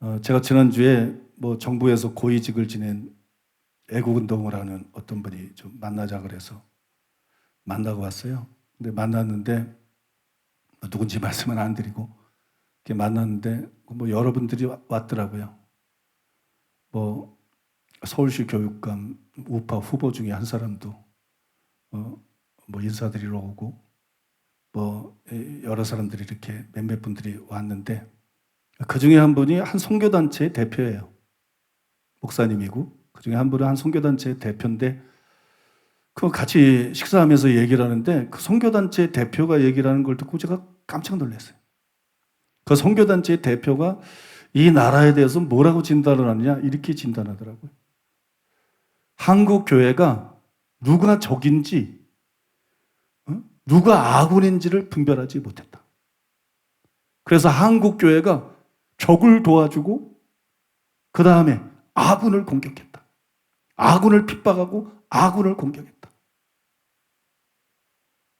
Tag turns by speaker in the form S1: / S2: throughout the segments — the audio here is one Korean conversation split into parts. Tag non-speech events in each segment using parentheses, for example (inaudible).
S1: 어, 제가 지난주에 뭐 정부에서 고위직을 지낸 애국운동을 하는 어떤 분이 좀 만나자 그래서 만나고 왔어요. 근데 만났는데 뭐 누군지 (laughs) 말씀은 안 드리고 이렇게 만났는데 뭐 여러분들이 와- 왔더라고요. 뭐 서울시 교육감 우파 후보 중에 한 사람도 어, 뭐 인사드리러 오고 뭐 여러 사람들이 이렇게 몇몇 분들이 왔는데 그 중에 한 분이 한 선교단체의 대표예요. 목사님이고 그 중에 한 분은 한 선교단체의 대표인데 그 같이 식사하면서 얘기를 하는데 그 선교단체 대표가 얘기를 하는 걸 듣고 제가 깜짝 놀랐어요. 그 선교단체 대표가 이 나라에 대해서 뭐라고 진단을 하느냐 이렇게 진단하더라고요. 한국 교회가 누가 적인지 어? 누가 아군인지를 분별하지 못했다. 그래서 한국 교회가 적을 도와주고 그 다음에 아군을 공격했다. 아군을 핍박하고 아군을 공격했다.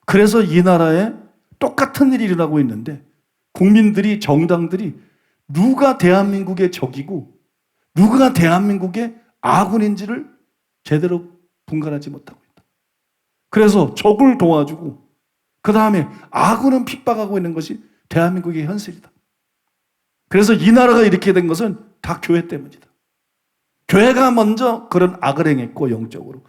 S1: 그래서 이 나라에 똑같은 일이 일어나고 있는데 국민들이 정당들이 누가 대한민국의 적이고 누가 대한민국의 아군인지를 제대로 분간하지 못하고 있다. 그래서 적을 도와주고 그 다음에 아군은 핍박하고 있는 것이 대한민국의 현실이다. 그래서 이 나라가 이렇게 된 것은 다 교회 때문이다. 교회가 먼저 그런 악을 행했고 영적으로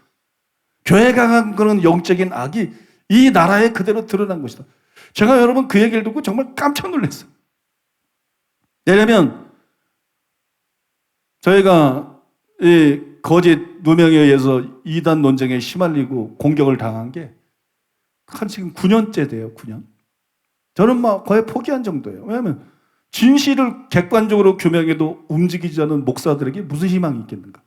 S1: 교회가 한 그런 영적인 악이 이 나라에 그대로 드러난 것이다. 제가 여러분 그 얘기를 듣고 정말 깜짝 놀랐어요. 왜냐하면 저희가 이 거짓 누명에 의해서 이단 논쟁에 시말리고 공격을 당한 게 한 지금 9년째 돼요. 9년. 저는 막 거의 포기한 정도예요. 왜냐하면 진실을 객관적으로 규명해도 움직이지 않은 목사들에게 무슨 희망이 있겠는가?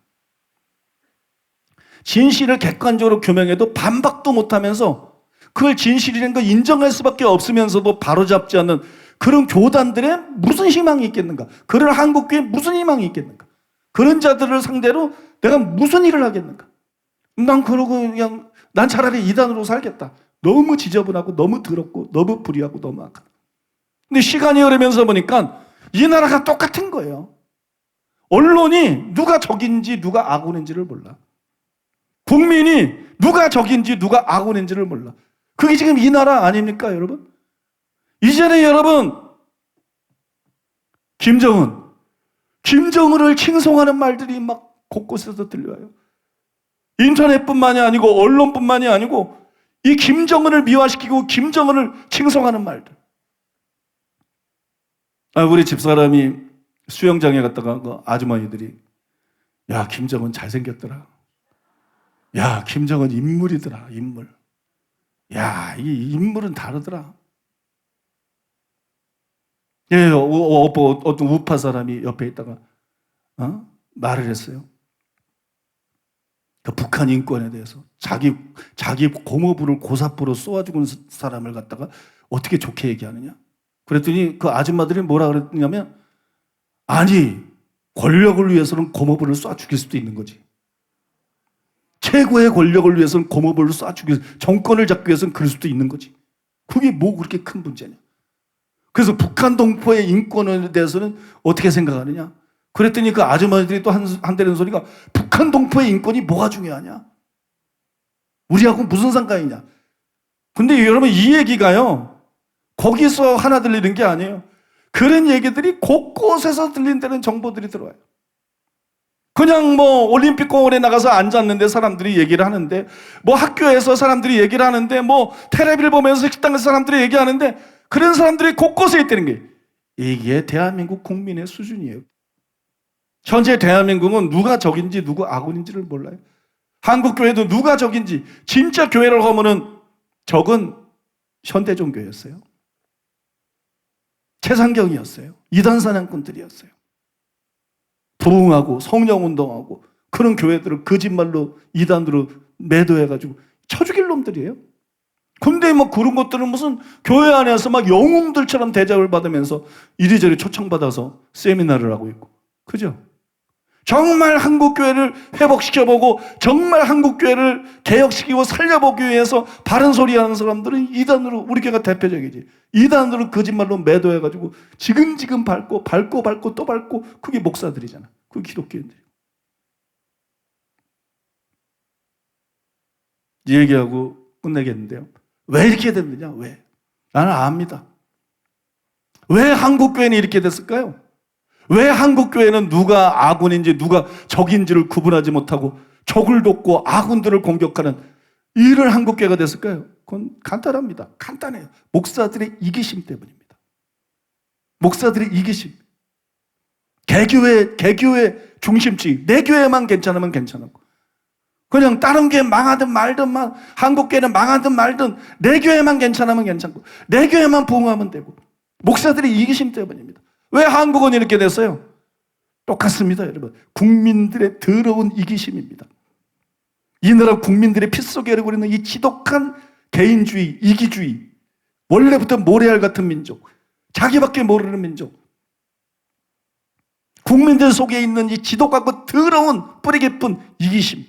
S1: 진실을 객관적으로 규명해도 반박도 못하면서 그걸 진실이라는 걸 인정할 수밖에 없으면서도 바로잡지 않는 그런 교단들의 무슨 희망이 있겠는가? 그런 한국교회에 무슨 희망이 있겠는가? 그런 자들을 상대로 내가 무슨 일을 하겠는가? 난 그러고 그냥 난 차라리 이단으로 살겠다. 너무 지저분하고 너무 더럽고 너무 불의하고 너무 악하다. 근데 시간이 흐르면서 보니까 이 나라가 똑같은 거예요. 언론이 누가 적인지 누가 아군인지를 몰라. 국민이 누가 적인지 누가 아군인지를 몰라. 그게 지금 이 나라 아닙니까, 여러분? 이전에 여러분, 김정은, 김정은을 칭송하는 말들이 막 곳곳에서 들려와요. 인터넷뿐만이 아니고 언론뿐만이 아니고 이 김정은을 미화시키고 김정은을 칭송하는 말들. 아, 우리 집사람이 수영장에 갔다가 그 아주머니들이 야, 김정은 잘생겼더라. 야, 김정은 인물이더라, 인물. 야, 이 인물은 다르더라. 예, 어, 어떤 우파 사람이 옆에 있다가 어? 말을 했어요. 그 북한 인권에 대해서 자기 자기 고모부를 고사포로 쏘아 죽은 사람을 갖다가 어떻게 좋게 얘기하느냐? 그랬더니 그 아줌마들이 뭐라 그랬냐면 아니 권력을 위해서는 고모부를 쏴 죽일 수도 있는 거지. 최고의 권력을 위해서는 고모부를 쏴 죽일 정권을 잡기 위해서는 그럴 수도 있는 거지. 그게 뭐 그렇게 큰 문제냐? 그래서 북한 동포의 인권에 대해서는 어떻게 생각하느냐? 그랬더니 그 아주머니들이 또 한, 한대는 소리가 북한 동포의 인권이 뭐가 중요하냐? 우리하고 무슨 상관이냐? 근데 여러분 이 얘기가요, 거기서 하나 들리는 게 아니에요. 그런 얘기들이 곳곳에서 들린다는 정보들이 들어와요. 그냥 뭐 올림픽 공원에 나가서 앉았는데 사람들이 얘기를 하는데 뭐 학교에서 사람들이 얘기를 하는데 뭐 텔레비를 보면서 식당에서 사람들이 얘기하는데 그런 사람들이 곳곳에 있다는 게 이게 대한민국 국민의 수준이에요. 현재 대한민국은 누가 적인지 누가 아군인지를 몰라요. 한국 교회도 누가 적인지 진짜 교회를 하면은 적은 현대 종교였어요. 최상경이었어요. 이단 사냥꾼들이었어요. 부흥하고 성령 운동하고 그런 교회들을 거짓말로 이단으로 매도해가지고 쳐 죽일 놈들이에요. 근데 뭐 그런 것들은 무슨 교회 안에서 막 영웅들처럼 대접을 받으면서 이리저리 초청받아서 세미나를 하고 있고. 그죠? 정말 한국 교회를 회복시켜보고 정말 한국 교회를 개혁시키고 살려보기 위해서 바른 소리 하는 사람들은 이단으로 우리 교회가 대표적이지. 이단으로 거짓말로 매도해가지고 지금 지금 밟고 밟고 밟고 또 밟고 그게 목사들이잖아. 그게 기독교인들이. 이 얘기하고 끝내겠는데요. 왜 이렇게 됐느냐? 왜? 나는 압니다. 왜 한국 교회는 이렇게 됐을까요? 왜 한국 교회는 누가 아군인지 누가 적인지를 구분하지 못하고 적을 돕고 아군들을 공격하는 이런 한국 교회가 됐을까요? 그건 간단합니다. 간단해요. 목사들의 이기심 때문입니다. 목사들의 이기심. 개교회 개교회 중심지 내 교회만 괜찮으면 괜찮고 그냥 다른 교회 망하든 말든만 한국 교회는 망하든 말든 내 교회만 괜찮으면 괜찮고 내 교회만 부흥하면 되고 목사들의 이기심 때문입니다. 왜 한국은 이렇게 됐어요? 똑같습니다, 여러분. 국민들의 더러운 이기심입니다. 이 나라 국민들의 피 속에 흐르고 있는 이 지독한 개인주의, 이기주의, 원래부터 모래알 같은 민족, 자기밖에 모르는 민족, 국민들 속에 있는 이 지독하고 더러운 뿌리 깊은 이기심,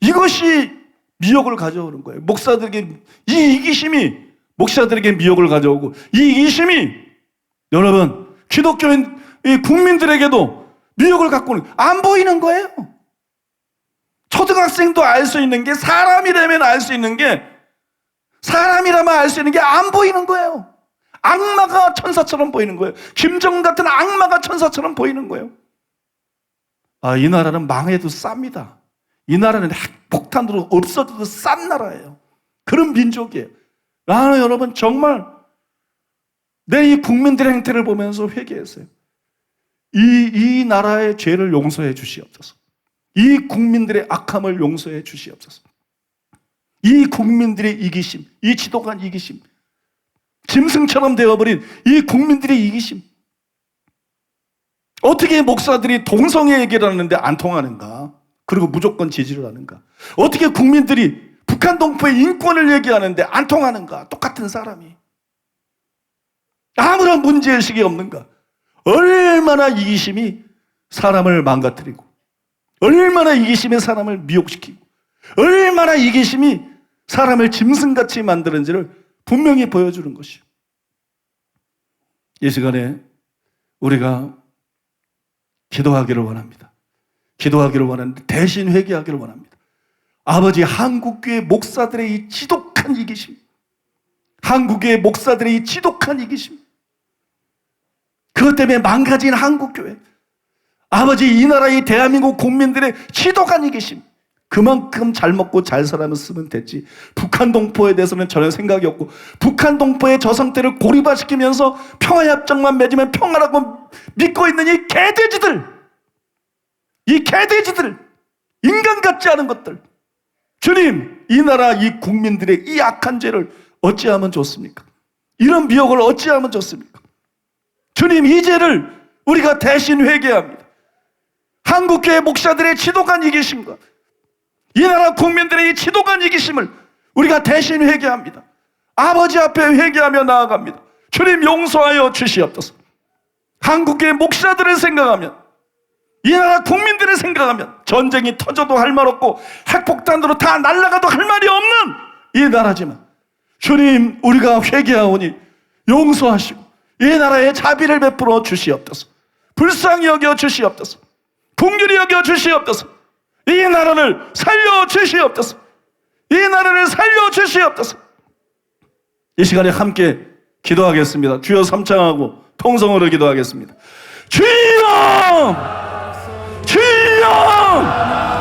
S1: 이것이 미혹을 가져오는 거예요. 목사들에게 이 이기심이 목사들에게 미혹을 가져오고 이 이기심이 여러분 기독교인 이 국민들에게도 미혹을 갖고 오는 안 보이는 거예요. 초등학생도 알 수 있는 게 사람이라면 알 수 있는 게 사람이라면 알 수 있는 게 안 보이는 거예요. 악마가 천사처럼 보이는 거예요. 김정 같은 악마가 천사처럼 보이는 거예요. 아, 이 나라는 망해도 쌉니다. 이 나라는 핵폭탄으로 없어져도 싼 나라예요. 그런 민족이에요. 나는 여러분 정말 내 이 국민들의 행태를 보면서 회개했어요. 이, 이 나라의 죄를 용서해 주시옵소서. 이 국민들의 악함을 용서해 주시옵소서. 이 국민들의 이기심, 이 지독한 이기심, 짐승처럼 되어버린 이 국민들의 이기심. 어떻게 목사들이 동성애 얘기를 하는데 안 통하는가? 그리고 무조건 지지를 하는가? 어떻게 국민들이 북한 동포의 인권을 얘기하는데 안 통하는가? 똑같은 사람이. 아무런 문제의식이 없는가? 얼마나 이기심이 사람을 망가뜨리고, 얼마나 이기심이 사람을 미혹시키고, 얼마나 이기심이 사람을 짐승같이 만드는지를 분명히 보여주는 것이요. 이 시간에 우리가 기도하기를 원합니다. 기도하기를 원하는데 대신 회개하기를 원합니다. 아버지 한국교회 목사들의 이 지독한 이기심, 한국교회 목사들의 이 지독한 이기심, 그것 때문에 망가진 한국교회, 아버지 이 나라 의 대한민국 국민들의 지독한 이기심, 그만큼 잘 먹고 잘 살아면 쓰면 됐지. 북한 동포에 대해서는 전혀 생각이 없고, 북한 동포의 저 상태를 고립화시키면서 평화협정만 맺으면 평화라고 믿고 있는 이 개돼지들! 이 개돼지들! 인간 같지 않은 것들! 주님, 이 나라 이 국민들의 이 악한 죄를 어찌하면 좋습니까? 이런 미혹을 어찌하면 좋습니까? 주님, 이 죄를 우리가 대신 회개합니다. 한국교회 목사들의 지독한 이기심과 이 나라 국민들의 이 지독한 이기심을 우리가 대신 회개합니다. 아버지 앞에 회개하며 나아갑니다. 주님 용서하여 주시옵소서. 한국의 목사들을 생각하면 이 나라 국민들을 생각하면 전쟁이 터져도 할 말 없고 핵폭탄으로 다 날아가도 할 말이 없는 이 나라지만 주님 우리가 회개하오니 용서하시고 이 나라에 자비를 베풀어 주시옵소서. 불쌍히 여겨 주시옵소서. 궁휼히 여겨 주시옵소서. 이 나라를 살려 주시옵소서. 이 나라를 살려 주시옵소서. 이 시간에 함께 기도하겠습니다. 주여 삼창하고 통성으로 기도하겠습니다. 주여! 주여!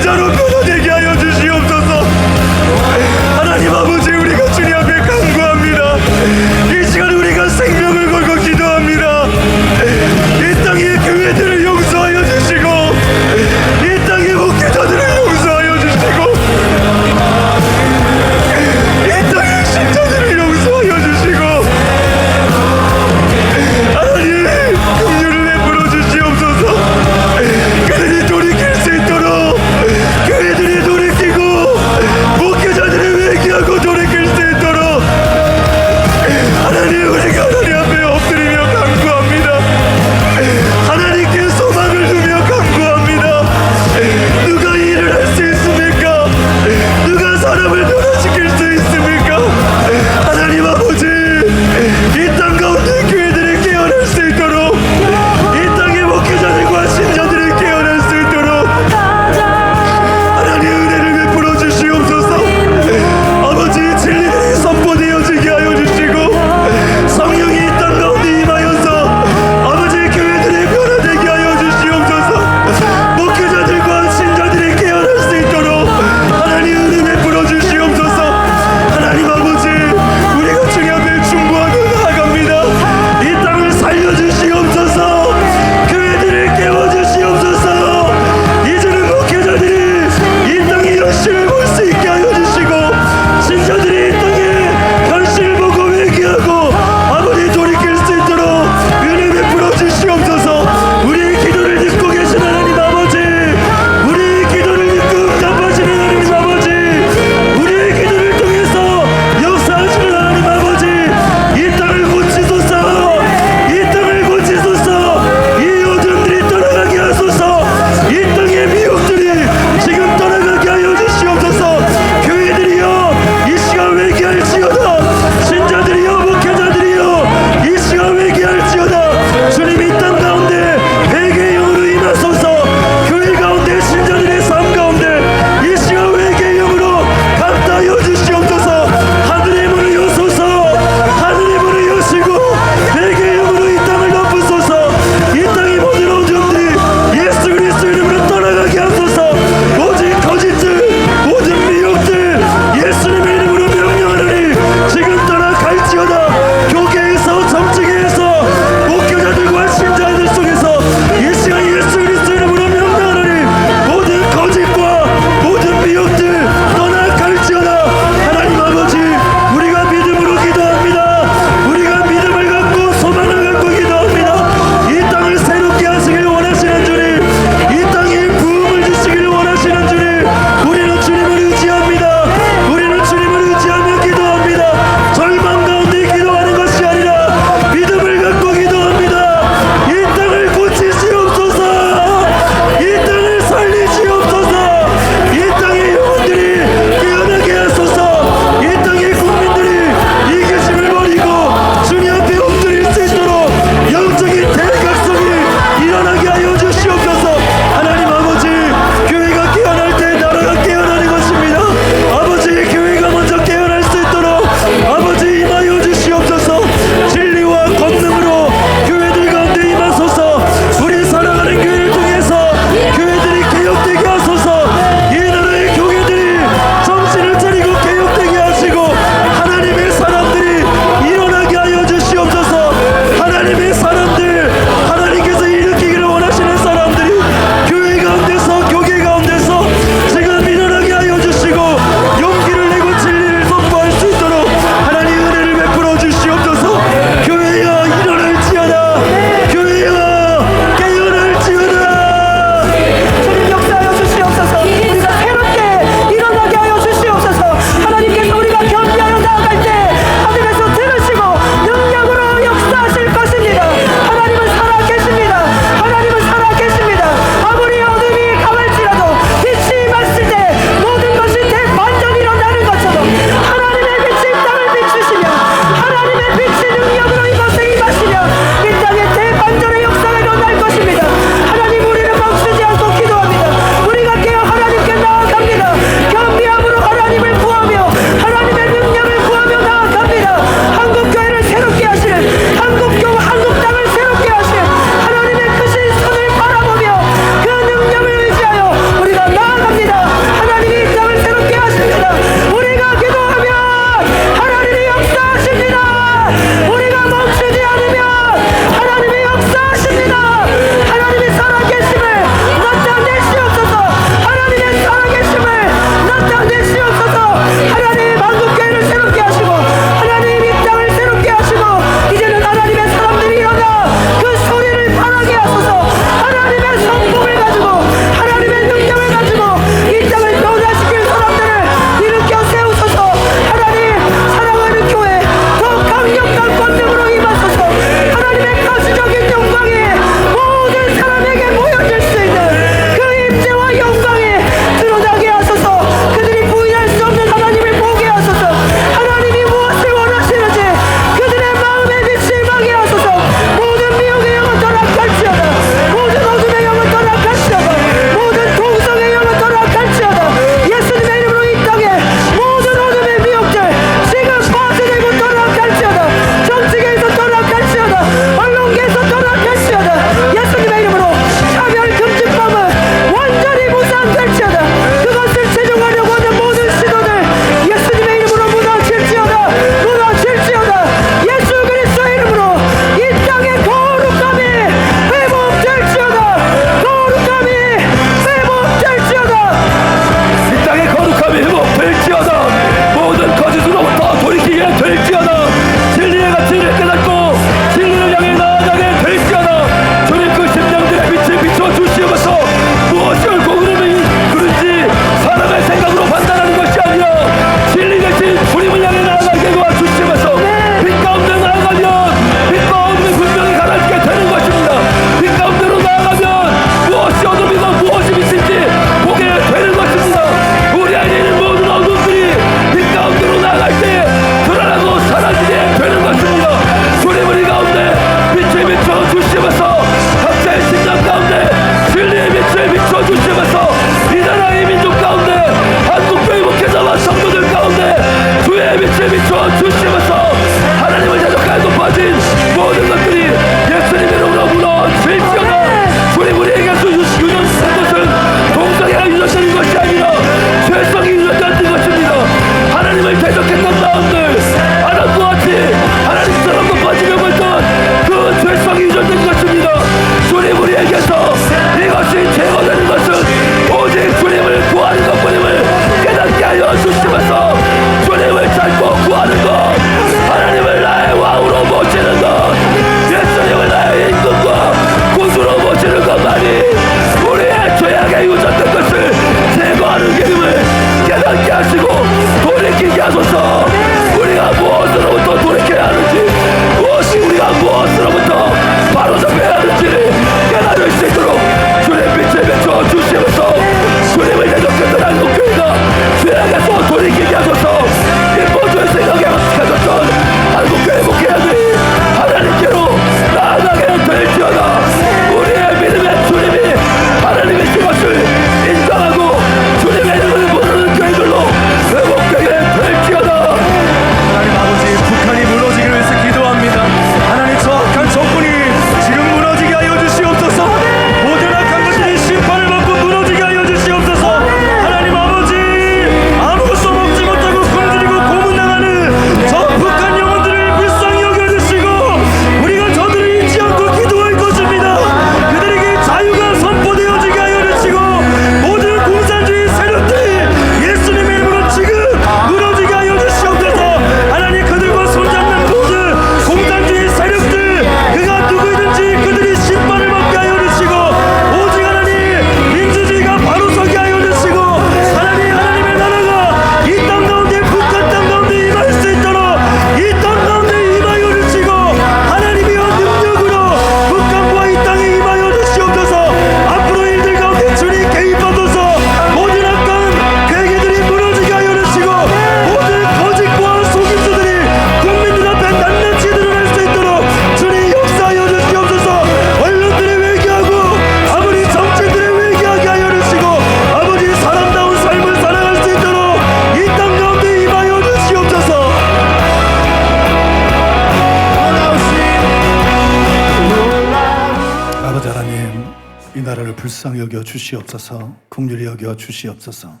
S1: 불쌍히 여겨 주시옵소서, 국률이 여겨 주시옵소서,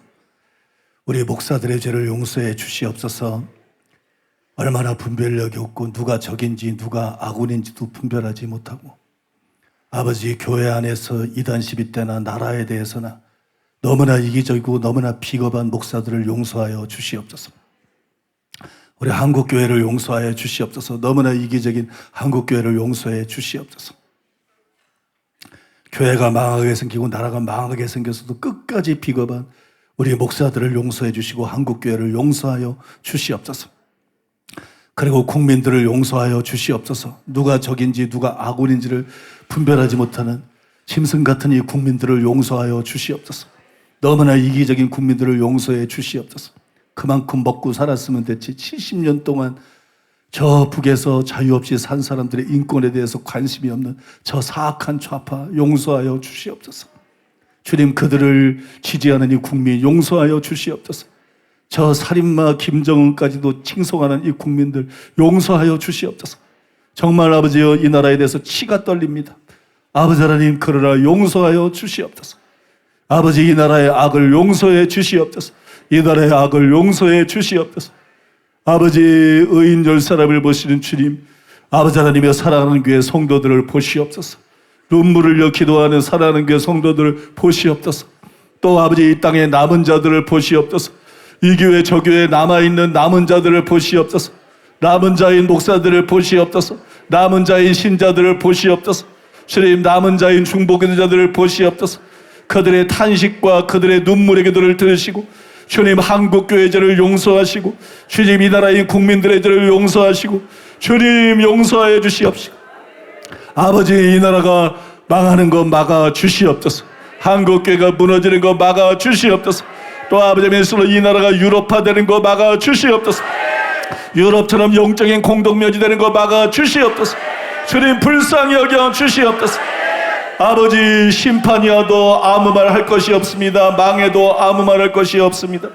S1: 우리 목사들의 죄를 용서해 주시옵소서, 얼마나 분별력이 없고 누가 적인지 누가 아군인지도 분별하지 못하고 아버지 교회 안에서 이단 시비 때나 나라에 대해서나 너무나 이기적이고 너무나 비겁한 목사들을 용서하여 주시옵소서. 우리 한국 교회를 용서하여 주시옵소서. 너무나 이기적인 한국 교회를 용서해 주시옵소서. 교회가 망하게 생기고 나라가 망하게 생겨서도 끝까지 비겁한 우리 목사들을 용서해 주시고 한국 교회를 용서하여 주시옵소서. 그리고 국민들을 용서하여 주시옵소서. 누가 적인지 누가 아군인지를 분별하지 못하는 짐승 같은 이 국민들을 용서하여 주시옵소서. 너무나 이기적인 국민들을 용서해 주시옵소서. 그만큼 먹고 살았으면 됐지. 70년 동안 저 북에서 자유 없이 산 사람들의 인권에 대해서 관심이 없는 저 사악한 좌파 용서하여 주시옵소서. 주님 그들을 지지하는 이 국민 용서하여 주시옵소서. 저 살인마 김정은까지도 칭송하는 이 국민들 용서하여 주시옵소서. 정말 아버지여 이 나라에 대해서 치가 떨립니다. 아버지 하나님 그러나 용서하여 주시옵소서. 아버지 이 나라의 악을 용서해 주시옵소서. 이 나라의 악을 용서해 주시옵소서. 아버지 의인 열 사람을 보시는 주님, 아버지 하나님의 사랑하는 교회 성도들을 보시옵소서. 눈물을 흘려 기도하는 사랑하는 교회 성도들을 보시옵소서. 또 아버지 이 땅에 남은 자들을 보시옵소서. 이 교회 저 교회 남아 있는 남은 자들을 보시옵소서. 남은 자인 목사들을 보시옵소서. 남은 자인 신자들을 보시옵소서. 주님 남은 자인 중보기도 자들을 보시옵소서. 그들의 탄식과 그들의 눈물의 기도를 들으시고 주님 한국 교회 죄를 용서하시고 주님 이 나라의 국민들의 죄를 용서하시고 주님 용서하여 주시옵시고 아버지 이 나라가 망하는 거 막아 주시옵소서. 한국 교회가 무너지는 거 막아 주시옵소서. 또 아버지 메스로 이 나라가 유럽화되는 거 막아 주시옵소서. 유럽처럼 영적인 공동묘지 되는 거 막아 주시옵소서. 주님 불쌍히 여겨 주시옵소서. 아버지 심판이 와도 아무 말 할 것이 없습니다. 망해도 아무 말 할 것이 없습니다.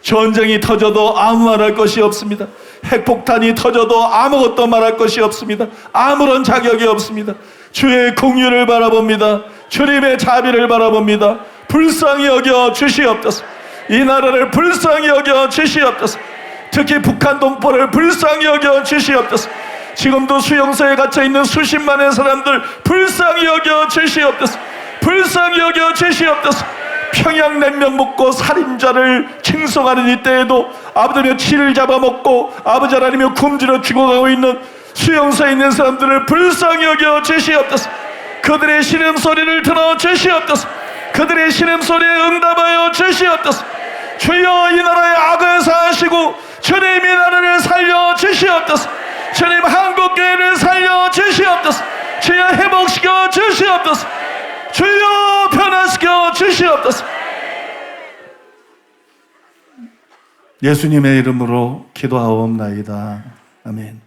S1: 전쟁이 터져도 아무 말 할 것이 없습니다. 핵폭탄이 터져도 아무것도 말할 것이 없습니다. 아무런 자격이 없습니다. 주의 공유를 바라봅니다. 주님의 자비를 바라봅니다. 불쌍히 여겨 주시옵소서. 이 나라를 불쌍히 여겨 주시옵소서. 특히 북한 동포를 불쌍히 여겨 주시옵소서. 지금도 수용소에 갇혀 있는 수십만의 사람들 불쌍히 여겨 주시옵소서. 불쌍히 여겨 주시옵소서. 평양냉면 먹고 살인자를 칭송하는 이때에도 아버지며 치를 잡아먹고 아버지 하나님의 굶주려 죽어가고 있는 수용소에 있는 사람들을 불쌍히 여겨 주시옵소서. 그들의 신음 소리를 들어 주시옵소서. 그들의 신음 소리에 응답하여 주시옵소서. 주여 이 나라의 악을 사하시고 주님 이 나라를 살려 주시옵소서. 주님 한국교회를 살려 주시옵소서. 주여 회복시켜 주시옵소서. 주여 변화시켜 주시옵소서. 예수님의 이름으로 기도하옵나이다. 아멘.